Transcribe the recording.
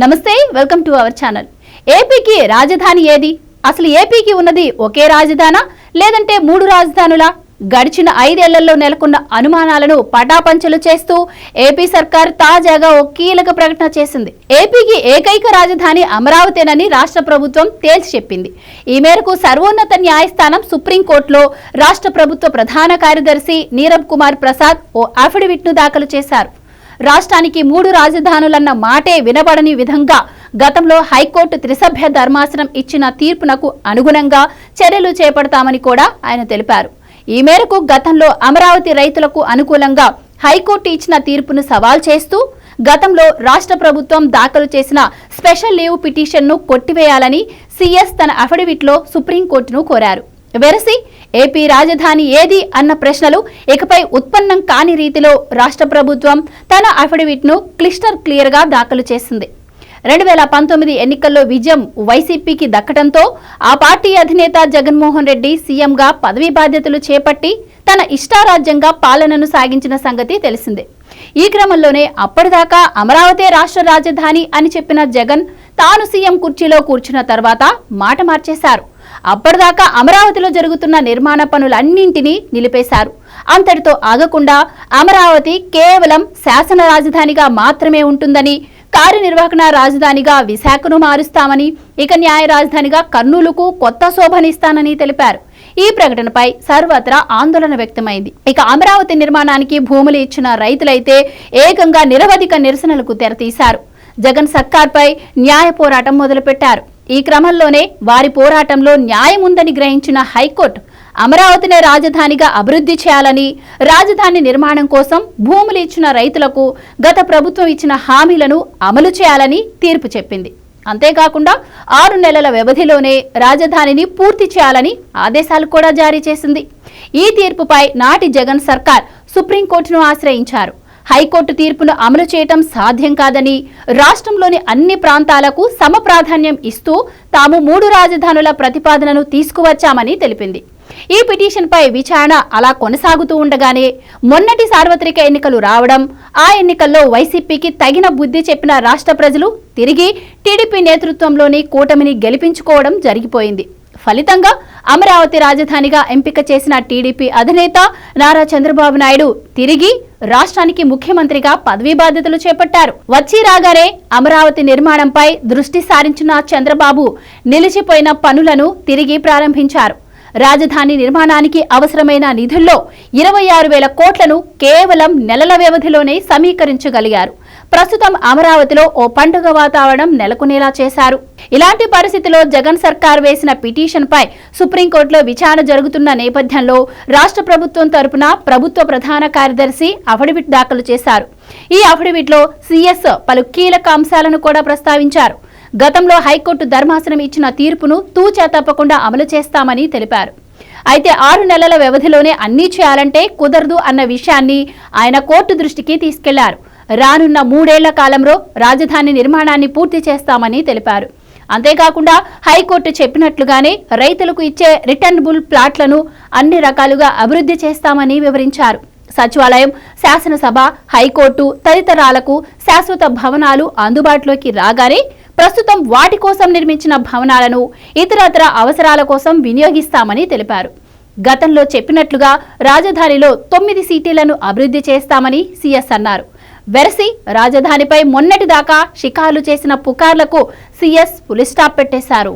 నమస్తే welcome to our channel. ఏపీకి రాజధాని ఏది? అసలు ఏపీకి ఉన్నది ఒకే రాజధానా? లేదంటే మూడు రాజధానులా? గడిచిన ఐదేళ్ళలో నెలకొన్న అనుమానాలను పటాపంచలు చేస్తూ ఏపీ సర్కార్ తాజాగా ఓ కీలక ప్రకటన చేసింది. ఏపీకి ఏకైక రాజధాని అమరావతేనని రాష్ట్ర ప్రభుత్వం తేల్చి చెప్పింది. ఈ మేరకు సర్వోన్నత న్యాయస్థానం సుప్రీంకోర్టులో రాష్ట్ర ప్రభుత్వ ప్రధాన కార్యదర్శి నీరబ్ కుమార్ ప్రసాద్ ఓ అఫిడవిట్ను దాఖలు చేశారు. రాష్ట్రానికి మూడు రాజధానులన్న మాటే వినబడని విధంగా గతంలో హైకోర్టు త్రిసభ్య ధర్మాసనం ఇచ్చిన తీర్పునకు అనుగుణంగా చర్యలు చేపడతామని కూడా ఆయన తెలిపారు. ఈ మేరకు గతంలో అమరావతి రైతులకు అనుకూలంగా హైకోర్టు ఇచ్చిన తీర్పును సవాల్ చేస్తూ గతంలో రాష్ట్ర ప్రభుత్వం దాఖలు చేసిన స్పెషల్ లీవ్ పిటిషన్ను కొట్టివేయాలని సీఎస్ తన అఫిడవిట్లో సుప్రీంకోర్టును కోరారు. వెరసి ఏపీ రాజధాని ఏది అన్న ప్రశ్నలు ఇకపై ఉత్పన్నం కాని రీతిలో రాష్ట్ర ప్రభుత్వం తన అఫిడవిట్ను క్లిస్టర్ క్లియర్గా దాఖలు చేసింది. రెండు వేల పంతొమ్మిది ఎన్నికల్లో విజయం వైసీపీకి దక్కడంతో ఆ పార్టీ అధినేత జగన్మోహన్ రెడ్డి సీఎంగా పదవీ బాధ్యతలు చేపట్టి తన ఇష్టారాజ్యంగా పాలనను సాగించిన సంగతి తెలిసిందే. ఈ క్రమంలోనే అప్పటిదాకా అమరావతి రాష్ట్ర రాజధాని అని చెప్పిన జగన్ తాను సీఎం కుర్చీలో కూర్చున్న తర్వాత మాట మార్చేశారు. అప్పటిదాకా అమరావతిలో జరుగుతున్న నిర్మాణ పనులన్నింటినీ నిలిపేశారు. అంతటితో ఆగకుండా అమరావతి కేవలం శాసన రాజధానిగా మాత్రమే ఉంటుందని కార్యనిర్వహణ రాజధానిగా విశాఖను మారుస్తామని ఇక న్యాయ రాజధానిగా కర్నూలుకు కొత్త శోభనిస్తానని తెలిపారు. ఈ ప్రకటనపై సర్వత్రా ఆందోళన వ్యక్తమైంది. ఇక అమరావతి నిర్మాణానికి భూములు ఇచ్చిన రైతులైతే ఏకంగా నిరవధిక నిరసనలకు తెరతీశారు. జగన్ సర్కార్పై న్యాయ పోరాటం మొదలుపెట్టారు. ఈ క్రమంలోనే వారి పోరాటంలో న్యాయం ఉందని గ్రహించిన హైకోర్టు అమరావతిని రాజధానిగా అభివృద్ధి చేయాలని రాజధాని నిర్మాణం కోసం భూములు ఇచ్చిన రైతులకు గత ప్రభుత్వం ఇచ్చిన హామీలను అమలు చేయాలని తీర్పు చెప్పింది. అంతేకాకుండా ఆరు నెలల వ్యవధిలోనే రాజధానిని పూర్తి చేయాలని ఆదేశాలు కూడా జారీ చేసింది. ఈ తీర్పుపై నాటి జగన్ సర్కార్ సుప్రీంకోర్టును ఆశ్రయించారు. హైకోర్టు తీర్పును అమలు చేయటం సాధ్యం కాదని రాష్ట్రంలోని అన్ని ప్రాంతాలకు సమప్రాధాన్యం ఇస్తూ తాము మూడు రాజధానుల ప్రతిపాదనను తీసుకువచ్చామని తెలిపింది. ఈ పిటిషన్పై విచారణ అలా కొనసాగుతూ ఉండగానే మొన్నటి సార్వత్రిక ఎన్నికలు రావడం ఆ ఎన్నికల్లో వైసీపీకి తగిన బుద్ధి చెప్పిన రాష్ట్ర ప్రజలు తిరిగి టీడీపీ నేతృత్వంలోని కూటమిని గెలిపించుకోవడం జరిగిపోయింది. ఫలితంగా అమరావతి రాజధానిగా ఎంపిక చేసిన టీడీపీ అధినేత నారా చంద్రబాబు నాయుడు తిరిగి రాష్ట్రానికి ముఖ్యమంత్రిగా పదవీ బాధ్యతలు చేపట్టారు. వచ్చి రాగానే అమరావతి నిర్మాణంపై దృష్టి సారించిన చంద్రబాబు నిలిచిపోయిన పనులను తిరిగి ప్రారంభించారు. రాజధాని నిర్మాణానికి అవసరమైన నిధుల్లో ఇరవై ఆరు వేల కోట్లను కేవలం నెలల వ్యవధిలోనే సమీకరించగలిగారు. ప్రస్తుతం అమరావతిలో ఓ పండుగ వాతావరణం నెలకొనేలా చేశారు. ఇలాంటి పరిస్థితిలో జగన్ సర్కార్ వేసిన పిటిషన్ పై సుప్రీంకోర్టులో విచారణ జరుగుతున్న నేపథ్యంలో రాష్ట్ర ప్రభుత్వం తరపున ప్రభుత్వ ప్రధాన కార్యదర్శి అఫిడవిట్ దాఖలు చేశారు. ఈ అఫిడవిట్లో సీఎస్ పలు కీలక అంశాలను కూడా ప్రస్తావించారు. గతంలో హైకోర్టు ధర్మాసనం ఇచ్చిన తీర్పును తూచా తప్పకుండా అమలు చేస్తామని తెలిపారు. అయితే ఆరు నెలల వ్యవధిలోనే అన్నీ చేయాలంటే కుదరదు అన్న విషయాన్ని ఆయన కోర్టు దృష్టికి తీసుకెళ్ళారు. రానున్న మూడేళ్ళ కాలంలో రాజధాని నిర్మాణాన్ని పూర్తి చేస్తామని తెలిపారు. అంతేకాకుండా హైకోర్టు చెప్పినట్లుగానే రైతులకు ఇచ్చే రిటర్నబుల్ ప్లాట్లను అన్ని రకాలుగా అభివృద్ధి చేస్తామని వివరించారు. సచివాలయం శాసనసభ హైకోర్టు తదితరాలకు శాశ్వత భవనాలు అందుబాటులోకి రాగానే ప్రస్తుతం వాటి కోసం నిర్మించిన భవనాలను ఇతరతర అవసరాల కోసం వినియోగిస్తామని తెలిపారు. గతంలో చెప్పినట్లుగా రాజధానిలో తొమ్మిది సీటీలను అభివృద్ధి చేస్తామని సీఎస్ అన్నారు. వెరసి రాజధానిపై మొన్నటిదాకా షికార్లు చేసిన పుకార్లకు సీఎస్ పులిస్టాప్ పెట్టేశారు.